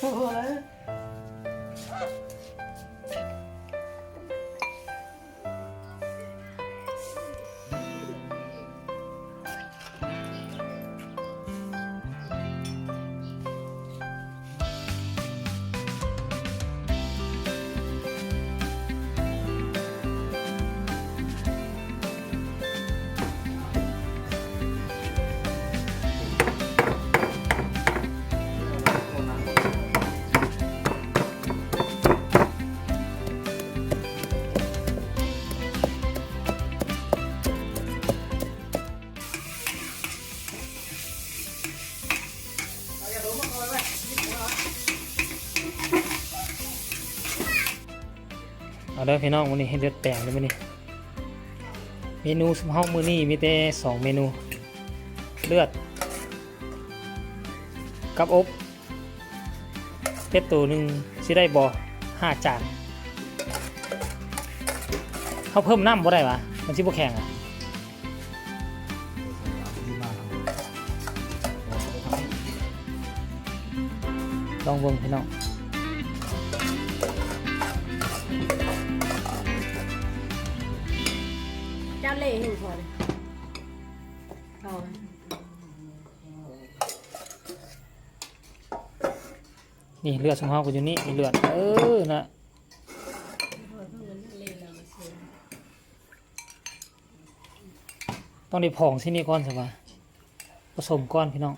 โอ้ เลยเอาเด้อพี่น้องวันนี้ให้เลือดแปลงเลยมื้อนี้เมนูสมเฮามื้อนี้มีแต่สองเมนู เลือด กับอบเป็ดตัวหนึ่งสิได้บ่ห้าจานเขาเพิ่มน้ำบ่ได้วะมันสิบ่แข็งอะลองเบิ่งพี่น้อง เจ้าเล่ห์เห็นพอเลยเอานี่เลือดสมเฮาก็อยู่นี่มีเลือด เออนะต้องได้ผองที่นี่ก่อนสิวะผสมก้อนพี่น้อง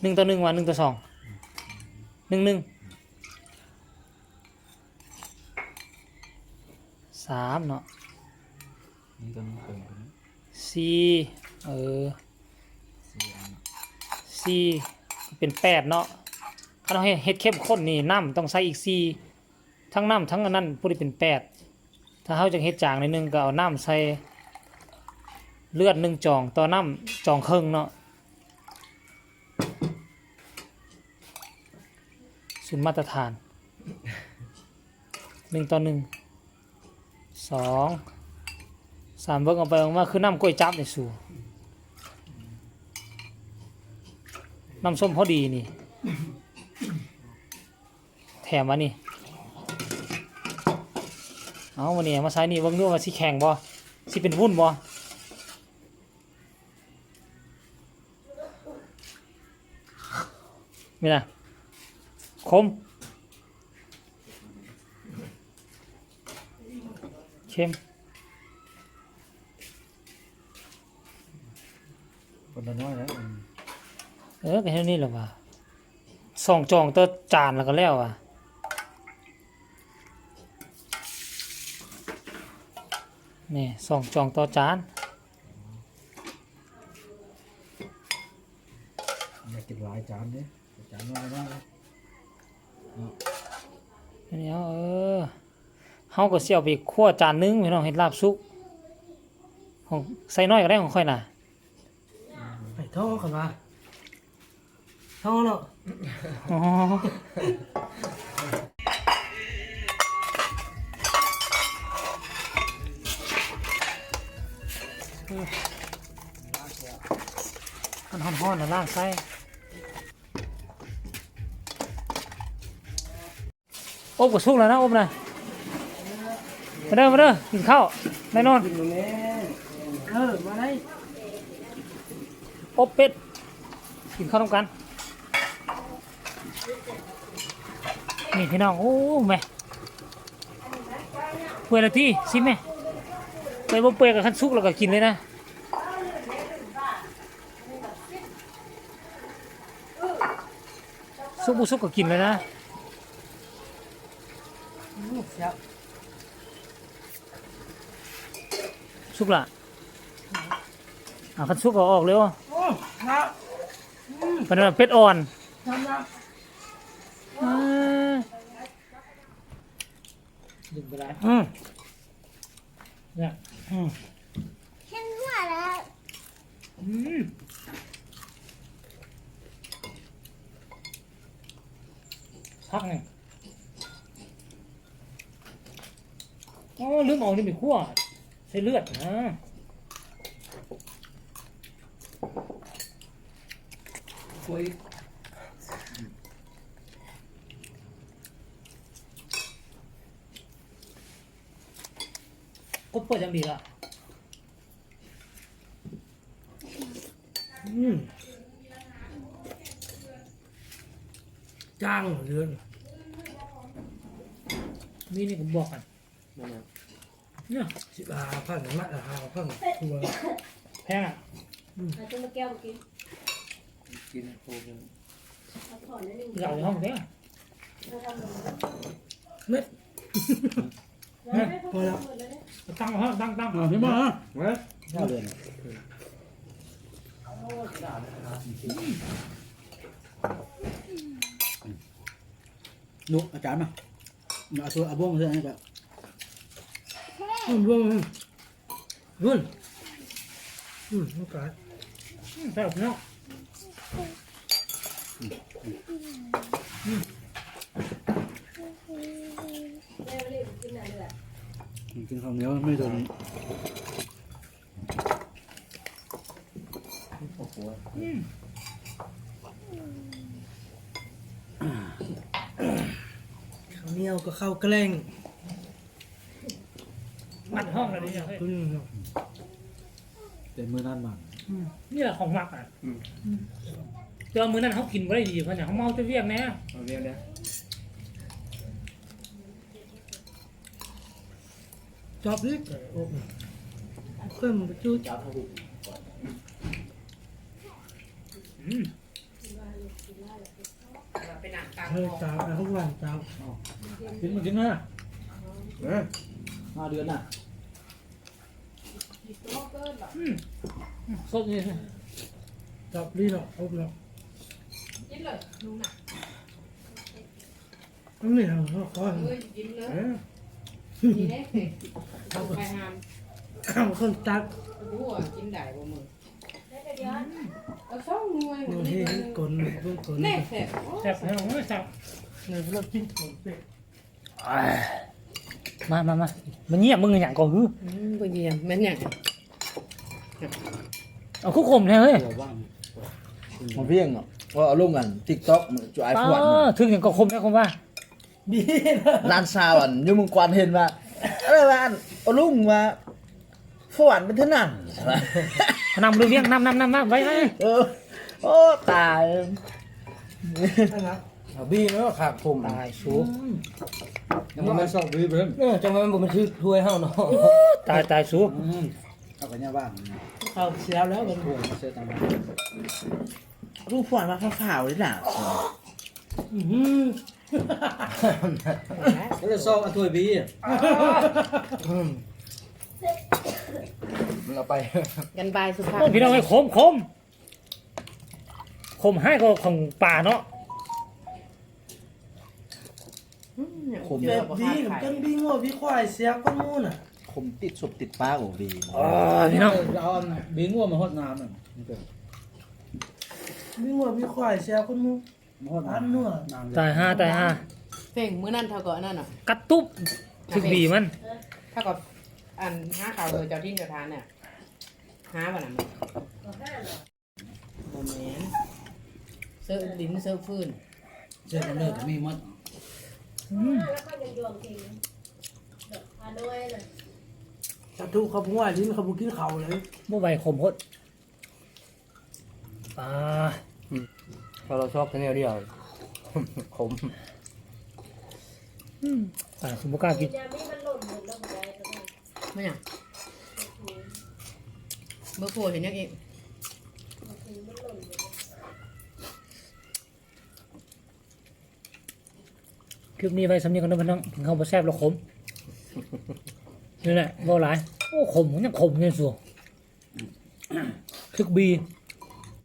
หนึ่งต่อหนึ่งวันหนึ่งต่อสองหนึ่งหนึ่ง สามเนาะนี่ก็มีเพิ่มขึ้นสี่เออสี่อันสี่เป็นแปดเนาะถ้าเราให้เฮ็ดเข้มข้นนี่น้ำต้องใส่อีกสี่ทั้งน้ำทั้งอันนั้นพูดได้เป็นแปดถ้าเขาจะเฮ็ดจางในอยหนึงก็เอาน้ำใส่เลือดหนึ่งจองต่อน้ำจองครึ่งเนาะสุนมาตรฐานหนึ่งต่อหนึ่ง สองสามเบิกเอาไปเอามาคือน้ำกล้วยจับในสูน้ำส้มพอดีนี่ แถมมานี่เอาวันนี้มาใช้นี่เบิ่งดูว่าสิแข็งบ่สิเป็นวุ่นบ่มีนะคม เข้มคนละน้อยแล้วเออก็แค่นี้แหละว่ะสองจองตัวจานแล้วก็แล้วอะนี่สองจองต่อจานอยากกินหลายจานเนี่ยจานน้อยมากเลยอันนี้เอาเออ เฮาก็สิเอาไปคั่วจานหนึงพี่น้องเฮ็ดลาบสุกของใส่น้อยก็ได้ของค่อยน่ะไปท่อกันมาท่อเนาะอ๋อมันฮ้อนๆน่ะล่างไส้อบก็สุกแล้วนะอบนะ มาเด้อมาเด้อกินข้าวแน่นอนกินตรงนี้เออ มาได้อบเป็ด กินข้าวต้มกัน นี่พี่น้อง โอ้แม่เปื่อยละที่สิแม่เปื่อยบ่เปื่อยกับขั้นสุกแล้วก็กินเลยนะสุกบ่สุกก็กินเลยนะ เสียบสุกละอ่าขั้นสุกก็ออกเลยว่ะโอ้ครับเป็นว่าเป็ดอ่อนทำนะอ่าดึงไปได้อืมเนี่ยอืมเห็นหัวแล้วอืมพักไงอ๋อลืมเอานี่ไปคั่ว ใส่เลือดนะคุยก็เปิดยังดีละอืมจ้างเรือนนี่นี่ผมบอกกันนั่นน่ะ เนี่ยสิบห้าพันมัดละห้าพันทัวแพงอะเอาจะมาแก้วมากินกินโคกันเอาถอนนิดนึงเหล่าในห้องแพงเราทำหมดเม็ดแล้วไม่พอแล้วหมดแล้วเนี่ยตั้งห้องตั้งตั้งอ่าพี่มาเว้ยเก้าเดือนนุกอาจารย์มาเอาตัวอาบ้งมาเถอะนี่ก็รุ่น รุ่นรุ่นอืมโอเคใช่เนาะแม่ไม่ได้กินอะไรเลยกินข้าวเหนียวไม่โดนอ้ข้าวเหนียวก็ข้าวแกล้ง มัดห้องอะไรเนี่ยเฮ้ยคุณเป็นมือนั่นมานี่แหละของมักอะเจอมือนั้นเขากินไ่ได้ดีเพราะเนี่ยเขาเมาจะเรียกแน่เอาเรียกเนี่ยจอบนิดโอ้เพิ่มไปจุดจับเขาบุอืมเฮ้ยจ้าเอาทุกวันจ้ากินมากินนะเอ้ย ห้าเดือนน่ะอืมสดนี่จอบนี่เนาะอบเนาะกินเลยลุงน่ะน้ำนี่เนาะขอเอ้ยกินเลยเอ้ยนี่แน่สิเอาไปหามเอาคนตัดรู้ว่ากินได้บ่มึงได้แต่เดียวเอาสองหน่วยโอ้ยเห็นกลนเพิ่งกลนแน่แซ่บแซ่บให้เราไม่แซ่บในพวกกินกลนเป็ด มามามามันเงียบมึงอย่างก็ฮืออืมบ่เยี่ยมแม่นหยังเอาคุกคมแท้เฮ้ยมาเพียงเนาะว่าเอาลงกันติ๊กต็อกจุไอป้าพวดถึงอย่างก็คมแท้คมว่าบีนะร้านซาวอันอยูเมึงกวานเห็นว่าอะไรวะอันเอาลุงมาฟวนเป็นเท่านั้นใช่ไหมนำดูเวียงนำนำนำนำไว้ไว้เออโอ้ตาย นะครับเอาบี้แล้วขาดผมตายสู ยังไม่สอบบี้เพิ่มเออจังหวะมันบ่มันคือถ้วยเฮาเนาะตายตายสูเอาไปเนี่ยบ้างเอาเสียแล้วมันถ้วยมาเสื้อตามมาลูกฟวนมาขาวๆเลยน่ะอื้อหือแล้วจะสอบเอาถ้วยบี้มันเอาไป กันบายสุภาพโอ้พี่น้องไอ้คมคมคมให้ก็ของป่าเนาะ ขมแบบบีกับจังบีงัวบีควายเสียก้อนมูน่ะขมติดศพติดปากโอ้ดีอ๋อพี่น้องเอาอันบี้งัวมาหดน้ำน่ะนี่เป็นบีงัวบีควายเสียก้อนมูมาหดอันน้ำนัวน้ำตายห้าตายห้าเพ่งมื้อนั้นเท่ากับอันนั้นน่ะกระตุบถึกบีมันเท่ากับอันหาข่าวโดยเจ้าที่เจ้าทานเนี่ยหาบ่น่ะมันเอาห้าเหรอบ่แม่นเสื้อดินเสื้อฟืนเสื้อกันเลิกมีมัดอืม แล้วก็ยังยวงกินแบบพาด้วยเลยจะทุกเขาพูดว่าลิ้นเขาบุกินเขาเลยบ่ไหวคมโคตรป่าพอเราชอบแค่แนวเดียวขมอืมป่าสมบูกล้ากินยามีมันหล่นหมดแล้วหมดเลยตรงนี้ไม่หยังเบอร์โฟเห็นยังอีกมันหล่นหมดเลย คลิปนี้ไว้สำเนียงกันด้วยพี่น้องถึงเขาบ่แซ่บแล้วขมนี่แหละบ่หลายโอ้ขมมันยังขมเนี่ยสัวถึกบี